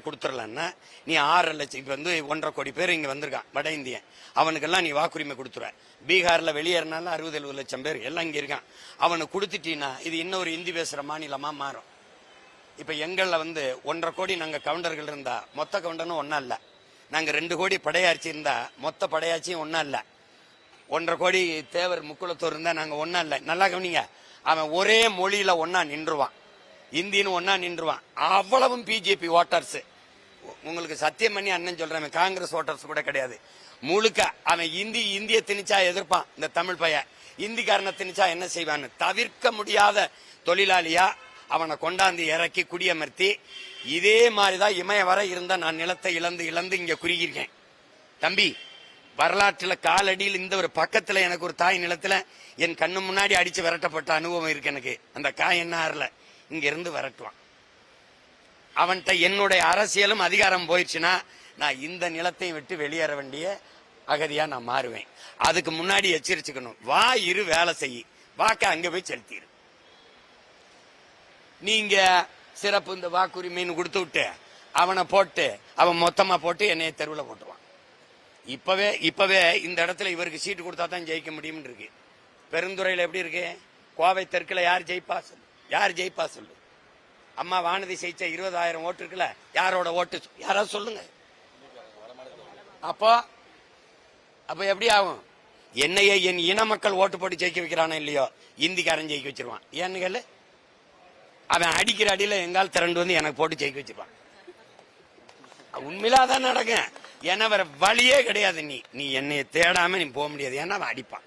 கொடுத்துடலன்னா நீ ஆறரை லட்சம் இப்போ வந்து ஒன்றரை கோடி பேர் இங்கே வந்திருக்கான் வட இந்தியன் அவனுக்கெல்லாம் நீ வாக்குரிமை கொடுத்துருவ. பீகாரில் வெளியேறினாலும் அறுபது எழுபது லட்சம் பேர் எல்லாம் இங்கே இருக்கான். அவனுக்கு கொடுத்துட்டீன்னா இது இன்னொரு இந்தி பேசுகிற மாநிலமாக மாறும். இப்போ எங்களில் வந்து ஒன்றரை கோடி நாங்கள் கவுண்டர்கள் இருந்தால் மொத்த கவுண்டனும் ஒன்றா இல்லை. நாங்கள் ரெண்டு கோடி படையாட்சி இருந்தால் மொத்த படையாட்சியும் ஒன்றா இல்லை. ஒன்றரை கோடி தேவர் முக்குளத்தூர் இருந்தால் நாங்கள் ஒன்றா இல்லை. நல்லா கவனிங்க. அவன் ஒரே மொழியில் ஒன்றா நின்றுவான். இந்தின்னு ஒன்னா நின்றுவான். அவ்வளவும் பிஜேபி ஓட்டர்ஸ் உங்களுக்கு சத்தியம் பண்ணி அண்ணன் சொல்றேன் காங்கிரஸ் ஓட்டர்ஸ் கூட கிடையாது. முழுக்க அவன் இந்தி இந்திய திணிச்சா எதிர்ப்பான் இந்த தமிழ் பையன். இந்திக்காரனை திணிச்சா என்ன செய்வான்னு? தவிர்க்க முடியாத தொழிலாளியா அவனை கொண்டாந்து இறக்கி குடியமர்த்தி இதே மாதிரிதான் இமய வர இருந்தா நான் நிலத்தை இழந்து இழந்து இங்க குறுகியிருக்கேன். தம்பி வரலாற்றுல காலடியில் இந்த ஒரு பக்கத்துல எனக்கு ஒரு தாய் நிலத்துல என் கண்ணு முன்னாடி அடிச்சு விரட்டப்பட்ட அனுபவம் இருக்கு எனக்கு. அந்த காய் என்ன ஆறல? இங்கிருந்து விரட்டுவான். அவன்கிட்ட என்னுடைய அரசியலும் அதிகாரம் போயிடுச்சுன்னா நான் இந்த நிலத்தையும் விட்டு வெளியேற வேண்டிய அகதியா நான் மாறுவேன். அதுக்கு முன்னாடி எச்சரிச்சுக்கணும். வா இரு வேலை செய். வாக்க அங்க போய் செலுத்திடு நீங்க சிறப்பு இந்த வாக்குரிமைன்னு கொடுத்து விட்டு அவனை போட்டு அவன் மொத்தமா போட்டு என்னைய தெருவில் போட்டுவான் இப்பவே இப்பவே இந்த இடத்துல இவருக்கு சீட்டு கொடுத்தா தான் ஜெயிக்க முடியும்னு இருக்கு. பெருந்துறையில எப்படி இருக்கு? கோவை தெற்குல யார் ஜெயிப்பா? சொல்லு. யார் ஜெயிப்பா சொல்லு? அம்மா வானதி ஜெயிச்ச இருபதாயிரம் ஓட்டு இருக்குல்ல யாரோட ஓட்டு யாராவது சொல்லுங்க. அப்போ அப்ப எப்படி ஆகும்? என்னைய என் இன மக்கள் ஓட்டு போட்டு ஜெயிக்க வைக்கிறானோ இல்லையோ இந்திக்காரன் ஜெயிக்க வச்சிருவான். ஏன்னு கேளு? அவன் அடிக்கிற அடியில எங்கால் திரண்டு வந்து எனக்கு போட்டு ஜெயிக்க வச்சிருப்பான். உண்மையில அதான் நடக்கும். ஏன்னா வேற வழியே கிடையாது நீ. நீ என்னைய தேடாம நீ போக முடியாது. ஏன்னா அவன் அடிப்பான்.